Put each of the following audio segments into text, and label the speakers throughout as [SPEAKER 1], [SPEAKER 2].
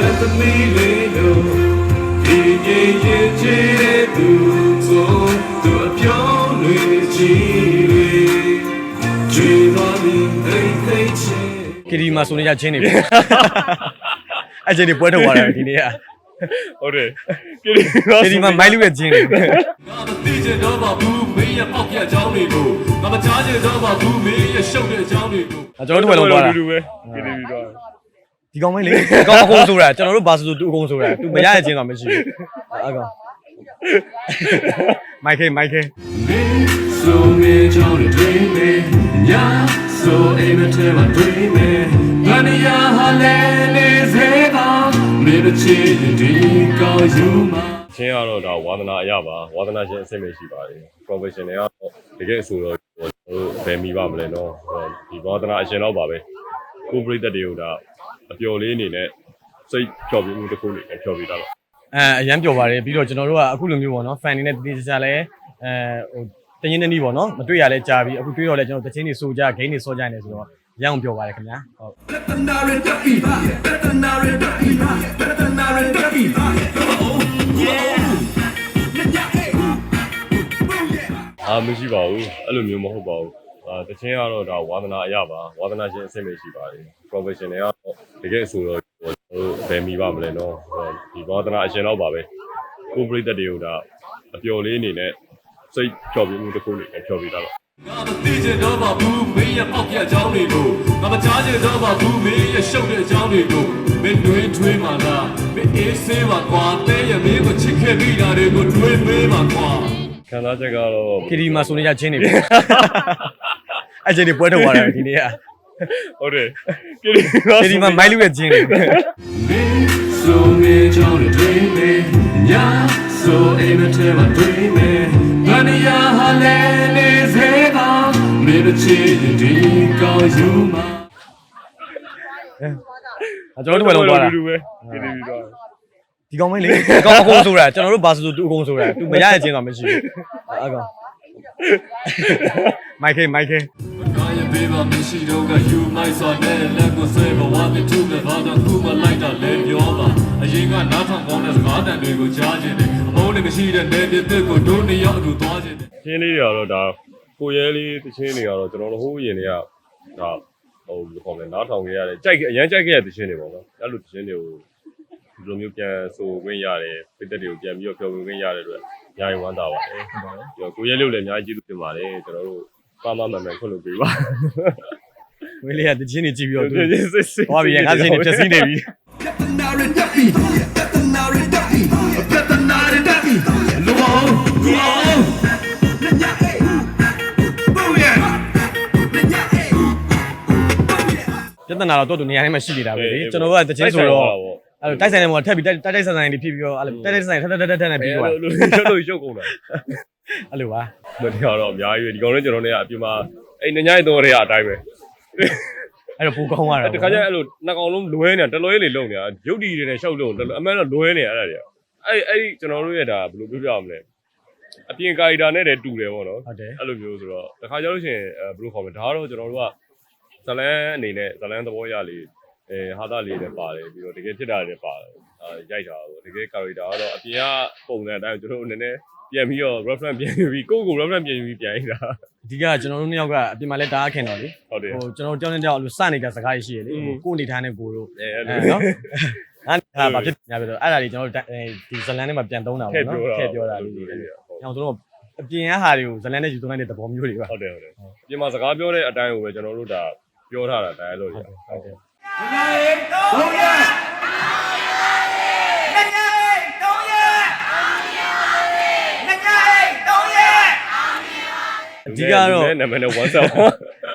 [SPEAKER 1] လက်သမီးလေးလို့ဒီကြီးရင်ချေတဲ့သူဆိုသူအပြောင်းတွေကြီးတွေကျွေးသွားပြီးအိတ်သိတ်ချေ
[SPEAKER 2] ကီဒီမှာဆိုနေကြချင်းနေပြီအဲ့ချင်းတွေပွဲထုတ်သွားတယ်ဒီနေ့က
[SPEAKER 3] ဟုတ်တယ်ကီဒီ
[SPEAKER 2] ကီဒီမှာမိုင်းလူရဲ့ချင်းနေ
[SPEAKER 1] ငါမသိချင်တော့ပါဘူးမင်းရဲ့ပေါက်ပြအကြောင်းတွေကိုငါမချားချင်တော့ပါဘူးမင်းရဲ့ရှုပ်တဲ့အကြောင်းတွေကို
[SPEAKER 2] ကျွန်တော်တို့ဘယ်လုံးသွားတာ
[SPEAKER 3] တူပဲကီဒီပြီးတော့
[SPEAKER 2] ဒီကောင်မင်းလေဒီကောင်အကုန်ဆိုတာကျွန်တော်တို့ဘာဆိုသူအကုန်ဆိုတာသူမရရဲ့ချင်းတော့မရှိဘူးအကောင်မိုက်ခေမိုက်ခေ
[SPEAKER 1] So me John dreaming yeah so aim at my dreaming Mania halene zega me the chin di go you ma
[SPEAKER 3] ချင်းကတော့ဒါဝါသနာအရပါဝါသနာရှင်အဆင့်မရှိပါဘူး professional ကတော့တကယ်အဆိုတော့ကျွန်တော်တို့ဘယ်မိပါမလဲနော်ဒီဝါသနာအရှင်တော့ပါပဲကိုပရိသတ်တွေကိုဒါ အပျော်လေးအနေနဲ့စိတ်ဖြော်ပြမှုတစ်ခုအနေနဲ့ဖြော်ပြတာတော့
[SPEAKER 2] အဲအရန်ပျော်ပါတယ်ပြီးတော့ကျွန်တော်တို့ကအခုလိုမျိုးပေါ့နော် fan တွေနဲ့တည်တည်ကြလဲအဲဟိုတရင်တနည်းပေါ့နော်မတွေ့ရလဲကြာပြီအခုတွေ့တော့လဲကျွန်တော်တချင်းတွေစိုးကြ game တွေစောကြနေဆိုတော့ရအောင်ပျော်ပါတယ်ခင်ဗျာဟုတ်
[SPEAKER 1] Veterinary ducky veterinary ducky veterinary ducky yeah
[SPEAKER 3] အာမရှိပါဘူးအဲ့လိုမျိုးမဟုတ်ပါဘူးအာ တချင်းကတော့ဒါဝါသနာအရပါဝါသနာရှင်အဆင့်မရှိပါဘူး professional ကတော့တကယ်အဆိုတော့ကျွန်တော်တို့ဘယ်မိပါမလဲနော်ဒီဝါသနာအရှင်တော့ပါပဲကိုပရိသတ်တွေကိုဒါအပျော်လေးအနေနဲ့စိတ်ဖြော်ပြမှုတစ်ခုအနေနဲ့ဖြော်ပြတာတော့
[SPEAKER 1] ငါမသိချင်တော့ပါဘူးမင်းရဲ့ပေါက်ပြအကြောင်းတွေကိုငါမချားချင်တော့ပါဘူးမင်းရဲ့ရှုပ်တဲ့အကြောင်းတွေကိုမင်းတွေးထွေးမှလားမင်းအေးဆေးပါကွာတဲရဲ့မင်းကိုချစ်ခဲ့ပြီးတာတွေကိုတွေးပေးပါကွာ
[SPEAKER 3] ခံစားချက်ကတော့
[SPEAKER 2] ကီဒီမှာဆိုနေကြချင်းနေပြီ အဲ့ချင်းတွေပွဲထုတ်သွားတယ်ဒီနေ့က
[SPEAKER 3] ဟုတ်တယ်ကီဒီ
[SPEAKER 2] ကီဒီမှာမိုင်းလူရဲ့ချင်းနေပြီ
[SPEAKER 1] So me John dreaming yeah so aim at my dreaming Mania halene zega me the chin di go you ma
[SPEAKER 2] ကျွန်တော်တို့ဘယ်လုံးသွားတာ
[SPEAKER 3] တူပဲကီဒီပြီးတော့
[SPEAKER 2] ဒီကောင်မင်းလေဒီကောင်အကုန်ဆိုတာကျွန်တော်တို့ဘာဆိုသူအကုန်ဆိုတာသူမရရဲ့ချင်းတော့မရှိဘူးအကောင်မိုက်ခေမိုက်ခေ
[SPEAKER 1] Kaya baby မရှိတော့က you might so နဲ့လက်ကိုဆွဲဘဝမတူတဲ့ဘာသာခုမလိုက်တာလဲပြောပါအရင်ကနားထောင်ကောင်းတဲ့စကားတန်တွေကိုကြားခြင်းတယ်အမုန်းနဲ့မရှိတဲ့နေပြစ်ကိုဒုနှစ်ယောက်အတူသွားခြင်းတယ်
[SPEAKER 3] ချင်းလေးတွေကတော့ဒါကိုရဲလေးတချင်းတွေကတော့ကျွန်တော်တို့ဟိုးရင်တွေကဒါဟိုဘယ်လိုခေါ်မလဲနားထောင်ခဲ့ရတယ်ကြိုက်အရန်ကြိုက်ခဲ့တဲ့တချင်းတွေပေါ့နော်အဲ့လိုတချင်းတွေကိုဒီလိုမျိုးပြန်ဆိုခွင့်ရတယ်ပိတ်သက်တွေကိုပြန်ပြီးတော့ပြောပြခွင့်ရတဲ့အတွက်အများကြီးဝမ်းသာပါတယ်ပြီးတော့ကိုရဲလေးကိုလည်းအများကြီးကျေးဇူးတင်ပါတယ်ကျွန်တော်တို့ ပါမမှန်မှန်ခွင့်လုပ်ပေးပါ
[SPEAKER 2] ဝေးလေးကတချင်းနေကြည့်ပြီးတော့သူ
[SPEAKER 3] စစ်စစ်စစ်
[SPEAKER 2] သွားပြီငါချင်းနေဖြည့်စည်းနေပြီ
[SPEAKER 1] Veterinary ducky veterinary ducky veterinary ducky လူအောင်လူအောင်ညညဟေးဘုံရဲ့ညညဟေး
[SPEAKER 2] ပြဿနာတော့တော်တော်နေရာတိုင်းမှာရှိနေတာပဲလေကျွန်တော်တို့ကတချင်းဆိုတော့ အဲ့လိုတိုက်ဆိုင်နေမှာထက်ပြီးတိုက်တိုက်ဆိုင်ဆိုင်တွေဖြစ်ပြီးတော့အဲ့လိုတိုက်တိုက်ဆိုင်ထက်ထက်ထက်ထက်နဲ့ပြီးသွား
[SPEAKER 3] အဲ့လိုရုပ်လို့ရုပ်ကုန်တာ
[SPEAKER 2] အဲ့လိုပါ
[SPEAKER 3] မတရားတော့အများကြီးပဲဒီကောင်လေးကျွန်တော်တို့ကအပြင်မှာအဲ့ညညရဲ့တော့တွေကအတိုင်းပဲ
[SPEAKER 2] အဲ့တော့ပူကောင်းသွားတာ
[SPEAKER 3] တခါကျအဲ့လိုနှစ်ကောင်လုံးလွဲနေတာတလွဲလေးလုံးနေတာရုပ်တီတွေနဲ့ရှောက်လုံးအမှန်တော့လွဲနေရအဲ့ဒါတွေအဲ့အဲ့ဒီကျွန်တော်တို့ရဲ့ဒါဘယ်လိုပြောပြရမလဲအပြင်ကာရီတာနဲ့တည်းတူတယ်ပေါ့နော်
[SPEAKER 2] ဟုတ်တယ်
[SPEAKER 3] အဲ့လိုမျိုးဆိုတော့တခါကျလို့ရှိရင်အဲဘယ်လိုခေါ်မလဲဒါကတော့ကျွန်တော်တို့ကဇလန်းအနေနဲ့ဇလန်းသဘောရလေး အဲဟာတာလေးနဲ့ပါတယ်ပြီးတော့တကယ်ဖြစ်တာတွေပါတယ်အဲရိုက်တာပေါ့တကယ်ကာရီတာကတော့အပြင်ကပုံစံအတိုင်းကျွန်တော်တို့နည်းနည်းပြန်ပြီးတော့ reference ပြန်ပြီးကိုယ့်ကို reference ပြန်ပြီးပြန်နေတာ
[SPEAKER 2] အဓိကကျွန်တော်တို့နှစ်ယောက်ကအပြင်မှာလဲတားခင်တော့လေ
[SPEAKER 3] ဟုတ်တယ်
[SPEAKER 2] ဟိုကျွန်တော်တို့ကြောင်းနေကြောင်းအဲ့လိုစနေတဲ့စကားရှိရလေ
[SPEAKER 3] อืม
[SPEAKER 2] ကိုယ်အနေထားနဲ့ကိုယ်တို့
[SPEAKER 3] အဲ
[SPEAKER 2] အဲ
[SPEAKER 3] အဲ့လို
[SPEAKER 2] နော်အဲ့ဒါဘာဖြစ်ညာပြတော့အဲ့ဒါတွေကျွန်တော်တို့ဒီဇလန်ထဲမှာပြန်သုံးတာ
[SPEAKER 3] ထည့်
[SPEAKER 2] ပေါ့
[SPEAKER 3] ပြော
[SPEAKER 2] နော်
[SPEAKER 3] တာ
[SPEAKER 2] ထည့်ပြောတာလေးတွေညောင်ဆိုတော့အပြင်ကဟာတွေကိုဇလန်နဲ့ယူသုံးတဲ့သဘောမျိုးတွေပါ
[SPEAKER 3] ဟုတ်တယ်ဟုတ်တယ်ပြင်မှာစကားပြောတဲ့အတိုင်းကိုပဲကျွန်တော်တို့ဒါပြောထားတာတိုင်းလို့ရဟုတ်တယ်
[SPEAKER 2] အဓိကတော့
[SPEAKER 3] နာမည်နဲ့ WhatsApp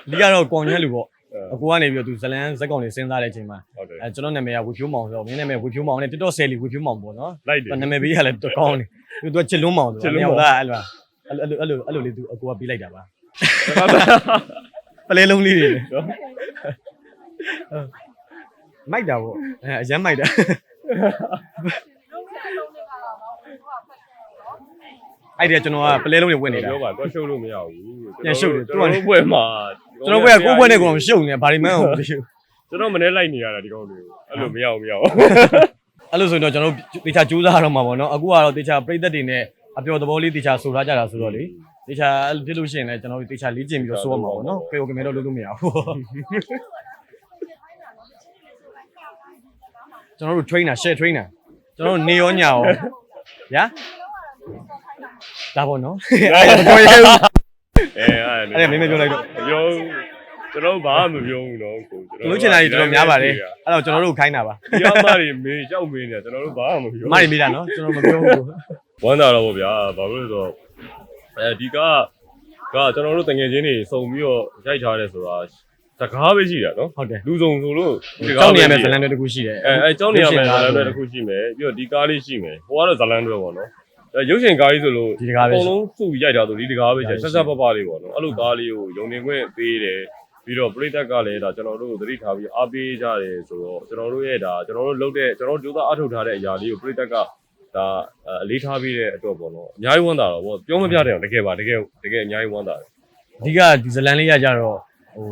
[SPEAKER 2] အဓိကတော့ကွန်ရက်လူပေါ့
[SPEAKER 3] အဲ
[SPEAKER 2] အကိုကနေပြီးတော့သူဇလန်ဇက်ကောင်တွေစဉ်းစားတဲ့အချိန်မှာ
[SPEAKER 3] ဟုတ်တယ်
[SPEAKER 2] အဲကျွန်တော်နာမည်ကဝီဖြိုးမောင်ဆိုတော့မင်းနာမည်ဝီဖြိုးမောင်နဲ့ TikTok ဆယ်လီဝီဖြိုးမောင်ပေါ့နော်
[SPEAKER 3] လိုက်တယ်
[SPEAKER 2] နာမည်ပေးရလဲတော့ကောင်းတယ်သူကချစ်လုံးမောင်ဆို
[SPEAKER 3] ချစ်
[SPEAKER 2] တော့
[SPEAKER 3] လုံး
[SPEAKER 2] မြော
[SPEAKER 3] မောင်
[SPEAKER 2] က်သားအဲ့လိုအဲ့လိုအဲ့လိုအဲ့လိုလေးသူအကိုကပေးလိုက်တာပါပလဲလုံးလေးတွေလေ မိုက်တာပေါ့အဲအရမ်းမိုက်တာအဲ့ဒီကကျွန်တော်ကပလဲလုံးတွေဝင်နေတာ
[SPEAKER 3] ပြောပါတော့ရှုပ်လို့မရဘူး
[SPEAKER 2] ပြန်ရှုပ်တယ်
[SPEAKER 3] ကျွန်တော်တို့ဘွဲမှာ
[SPEAKER 2] ကျွန်တော်ဘက်ကကိုယ့်ဘက်နဲ့ကိုယ်ရှုပ်နေတယ်ဘာဒီမှန်းကိုမသိဘူး
[SPEAKER 3] ကျွန်တော်မနေ့လိုက်နေရတာဒီကောင်တွေကိုအဲ့အဲ့လိုမရဘူးမရဘူး
[SPEAKER 2] အဲ့လိုဆိုရင်တော့ကျွန်တော်တို့တေချာကြိုးစားရတော့မှာပေါ့နော်အခုကတော့တေချာပြိသက်တွေနဲ့အပျော်သဘောလေးတေချာဆိုထားကြတာဆိုတော့လေတေချာအဲ့လိုဖြစ်လို့ရှိရင်လည်းကျွန်တော်တို့တေချာလေ့ကျင့်ပြီးတော့ဆိုရမှာပေါ့နော်ပေโอကမဲတော့လုပ်လို့မရဘူး ကျွန်တော်တို့ trainer share trainer ကျွန်တော်တို့နေရောညရောညာဒါပေါ့နော်အဲ့ဒါပြောရဲဘူး
[SPEAKER 3] အဲအဲ့
[SPEAKER 2] အဲ့ဒါမင်းမပြောလိုက်တော့
[SPEAKER 3] ပြောကျွန်တော်ဘာမှမပြောဘူးနော်ကိုကျွန်
[SPEAKER 2] လို့ချင်တာကြီးတော်တော်များပါတယ်အဲ့တော့ကျွန်တော်တို့ခိုင်းတာပါ
[SPEAKER 3] ဒီအမတွေမေးကြောက်မေးနေကျွန်တော်တို့ဘာမှမပြော
[SPEAKER 2] အမတွေမိတာနော်ကျွန်တော်မပြောဘူး
[SPEAKER 3] ဝမ်းသာတော့ဗောဗျာဘာလို့လဲဆိုတော့အဲဒီကကကျွန်တော်တို့တငယ်ချင်းတွေစုံပြီးတော့ရိုက်ထားတယ်ဆိုတာ စကားပဲရှိတာနော်
[SPEAKER 2] ဟုတ်တယ်
[SPEAKER 3] လူစုံဆိုလို့
[SPEAKER 2] ကြောက်နေရမယ့်ဇလန်တွေတခုရှိတယ်
[SPEAKER 3] အဲအဲကြောက်နေရမယ့်ဇလန်တွေတစ်ခုရှိမယ်ပြီးတော့ဒီကားလေးရှိမယ်ဟိုကတော့ဇလန်တွေပေါ့နော်အဲရုပ်ရှင်ကားကြီးဆိုလို့
[SPEAKER 2] ဒီတကားပဲ
[SPEAKER 3] အ
[SPEAKER 2] ရှိ
[SPEAKER 3] ကုန်လုံးစုပြီးရိုက်ထားဆိုဒီတကားပဲရှိ
[SPEAKER 2] ဒါပဲရှိ
[SPEAKER 3] ဆက်ဆက်ပပလေးပေါ့နော်အဲ့လိုကားလေးကိုယုံနေခွင့်ပေးတယ်ပြီးတော့ပရိသတ်ကလည်းဒါကျွန်တော်တို့ကိုသတိထားပြီးအားပေးကြတယ်ဆိုတော့ကျွန်တော်တို့ရဲ့ဒါကျွန်တော်တို့လုပ်တဲ့ကျွန်တော်တို့ကြိုးစားအထောက်ထားတဲ့အရာလေးကိုပရိသတ်ကဒါအလေးထားပြီးတဲ့အတွက်ပေါ့နော်အများကြီးဝမ်းသာတော့ဗောပြောမပြတဲ့အောင်တကယ်ပါတကယ်တကယ်အများကြီးဝမ်းသာတယ်
[SPEAKER 2] အဓိကဒီဇလန်လေးရကြတော့ဟို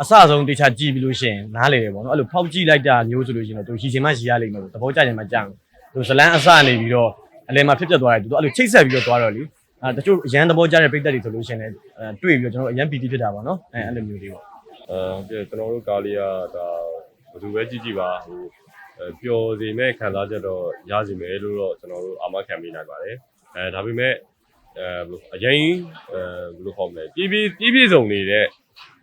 [SPEAKER 2] အစဆုံးတေချာကြည့်ပြီးလို့ရှိရင်နားလေတယ်ပေါ့နော်အဲ့လိုဖောက်ကြည့်လိုက်တာမျိုးဆိုလို့ရှိရင်တော့သူရှည်ချင်မှရှည်ရလိမ့်မယ်လို့သဘောကျချင်မှကြာမယ်သူဇလန်အစနေပြီးတော့အလယ်မှာဖြစ်ပျက်သွားတယ်သူအဲ့လိုချိတ်ဆက်ပြီးတော့သွားတော့လေအဲတချို့အရန်သဘောကျတဲ့ပိတ်သက်တွေဆိုလို့ရှိရင်လည်းအဲတွေ့ပြီးတော့ကျွန်တော်တို့အရန်ပီတိဖြစ်တာပေါ့နော်အဲအဲ့လိုမျိုးလေးပေါ့
[SPEAKER 3] အဲကျွန်တော်တို့ကားလေးကဒါဘယ်သူပဲကြည့်ကြည့်ပါဟိုအဲပျော်စေမဲ့ခံစားချက်တော့ရစီမယ်လို့တော့ကျွန်တော်တို့အာမခံပေးနိုင်ပါတယ်အဲဒါပေမဲ့အဲဘယ်လိုအရင်အဲဘယ်လိုခေါ်မလဲပြည်ပြည်ပြည်ပြည်စုံနေတဲ့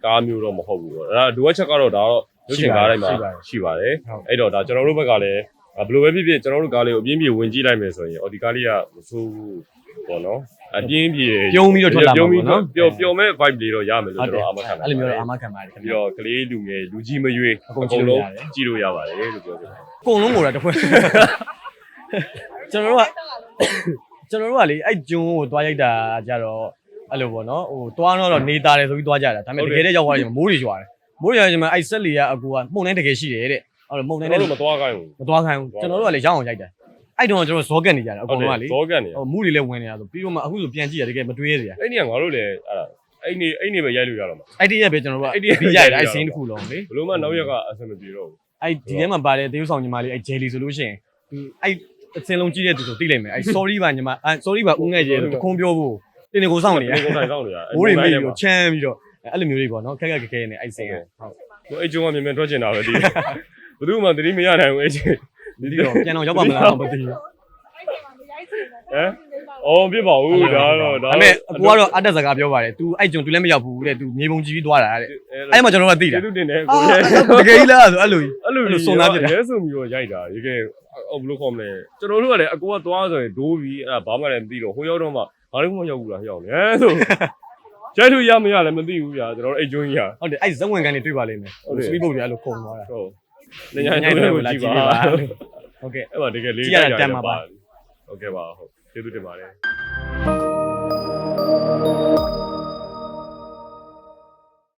[SPEAKER 3] ကားမျိုးတော့မဟုတ်ဘူးပေါ့ဒါဒူဝက်ချက်ကတော့ဒါတော့ရုပ်ရှင်ကားတိုင်းမှာရှိပါတယ်အဲ့တော့ဒါကျွန်တော်တို့ဘက်ကလည်းဘယ်လိုပဲဖြစ်ဖြစ်ကျွန်တော်တို့ကားလေးကိုအပြင်းပြေဝင်ကြည့်လိုက်မယ်ဆိုရင်အော်ဒီကားလေးကမဆိုးဘူးပေါ့နော်အပြင်းပြေ
[SPEAKER 2] ပြုံးပြီးတော့ထွက်လာမှာပေါ့နော်
[SPEAKER 3] ပျော်ပျော်မဲ့ vibe လေးတော့ရမယ်လို့
[SPEAKER 2] ဟုတ်
[SPEAKER 3] ကျွန်
[SPEAKER 2] တယ်
[SPEAKER 3] တော်အာမခံပါတယ်
[SPEAKER 2] အဲ့လိုမျိုးတော့အာမခံပါတယ်ခင်
[SPEAKER 3] ပြီး
[SPEAKER 2] ဗျာ
[SPEAKER 3] တော့ကလေးလူငယ်လူကြီးမရွေး
[SPEAKER 2] အကုန်ကြည့်လို့ရတယ်
[SPEAKER 3] ကြည့်လို့ရပါတယ်လို့ပြောချင်ပါတယ်
[SPEAKER 2] အကုန်လုံးကိုတော့တစ်ခွက်ကျွန်တော်တို့ကကျွန်တော်တို့ကလေအဲ့ဂျွန်းကိုတွားရိုက်တာကြတော့ အဲ့လိုပေါ့နော်ဟိုတွားတော့နေသားတယ်ဆိုပြီးတွားကြတာဒါပေမဲ့တကယ်တည်းရောက်သွားတယ်မိုးတွေရွာတယ်မိုးတွေရွာချိန်မှာအဲ့ဆက်လီကအကူကမှုန်တိုင်းတကယ်ရှိတယ်တဲ့အဲ့လိုမှုန်တိုင်း
[SPEAKER 3] ကျွန်
[SPEAKER 2] နဲ့
[SPEAKER 3] တော်တို့မသွားခိုင်းဘူး
[SPEAKER 2] မတွားခိုင်းဘူးကျွန်တော်တို့ကလေရအောင်ရိုက်တယ်အဲ့တုန်းကကျွန်တော်ဇောကက်နေကြတယ်အကုန်လုံးကလေ
[SPEAKER 3] ဇောကန်နေရ
[SPEAKER 2] ဟိုမူတွေလည်းဝင်နေတာဆိုပြီးတော့မှအခုဆိုပြန်ကြည့်ရတကယ်မတွေးရစရာ
[SPEAKER 3] အဲ့ဒီကငါတို့လည်းအဲ့ဒါအဲ့နေအဲ့နေပဲရိုက်လို့ရတော့မှာ
[SPEAKER 2] အဲ့ဒီရက်ပဲကျွန်တော်တို့က
[SPEAKER 3] အဲ့ဒီ
[SPEAKER 2] ပြီး
[SPEAKER 3] ရက်
[SPEAKER 2] ရတယ်
[SPEAKER 3] ရို
[SPEAKER 2] အဲ့
[SPEAKER 3] က်ရ
[SPEAKER 2] စင်း
[SPEAKER 3] အောင်
[SPEAKER 2] တစ်ခုလုံးလေ
[SPEAKER 3] ဘလို့မှနောက်ရက်ကအဆင်မပြေတော့ဘူး
[SPEAKER 2] အဲ့ဒီထဲမှာပါတဲ့တေးဥဆောင်ညီမလေးအဲ့ဂျယ်လီဆိုလို့ရှိရင်သူအဲ့အစင်လုံးကြည့်တဲ့သူဆိုသိလိမ့်မယ်အဲ့ sorry ပါညီမအဲ့ sorry ပါဦးငယ်ကြီးတခုံးပြောဖို့ တင်းနေကိုစောင့်နေရ
[SPEAKER 3] ဒီကုန်းတိုင်းဆောင်နေရ
[SPEAKER 2] မိုးတွေမိပြီးတော့ချမ်းပြီးတော့အဲ့လိုမျိုးတွေပေါ့နော်ခက်ခက်ခက်ခဲနေအဲ့စင်ကဟုတ်
[SPEAKER 3] ဟိုအဲ့ကျုံကမြန်မြန်ထွက်ချင်တာပဲဒီဘယ်သူမှသတိမရနိုင်ဘူးအဲ့ချင်း
[SPEAKER 2] ဒီတော့ပြန်တော့ရောက်ပါမလားမသိဘူး
[SPEAKER 3] ဟမ်အော်ပြစ်ပါဦးဒါတော့ဒါ
[SPEAKER 2] ဒါပေမဲ့အကူကတော့အတက်စကားပြောပါတယ် तू အဲ့ဂျွန် तू လည်းမရောက်ဘူးတဲ့ तू မြေပုံကြည့်ပြီးသွားတာတဲ့အဲ့မှာကျွန်တော်ကသိတာ
[SPEAKER 3] ကျေးဇူးတင်တယ်
[SPEAKER 2] အာ
[SPEAKER 3] ကိုရဲ့
[SPEAKER 2] တကယ်ကြီးလားဆိုအဲ့လိုကြီး
[SPEAKER 3] အဲ့လို
[SPEAKER 2] အဲ့လိုစုံသားပြစ်တာ
[SPEAKER 3] ရဲစုံပြီးတော့ရိုက်တာရေကဲအော်ဘယ်လိုခေါ်မလဲကျွန်တော်တို့ကလည်းအကူကသွားဆိုရင်ဒိုးပြီးအဲ့ဒါဘာမှလည်းမသိတော့ဟိုရောက်တော့မှ ဘာလို့မှရောက်ဘူးလားဟျောက်နေအဲဆိုရိုက်လို့ရမရလည်းမသိဘူးဗျာကျွန်တော်တို့အဲ့ကျွန်းကြီးက
[SPEAKER 2] ဟုတ်တယ်အဲ့ဇက်ဝင်ကန်နေတွေ့ပါလိမ့်မယ်
[SPEAKER 3] ဟုတ်တယ်
[SPEAKER 2] စပီးဘုတ်တွေအဲ့လိုခုံသွားတာ
[SPEAKER 3] ဟုတ်ညညညကိုကြည့်ပါ
[SPEAKER 2] ဟုတ်ကဲ့
[SPEAKER 3] အဲ့ပါတကယ်လေး
[SPEAKER 2] ကြည့်ရတာတန်ပါပါ
[SPEAKER 3] ဟုတ်ကဲ့ပါဟုတ်ကျေးဇူးတင်ပါတယ်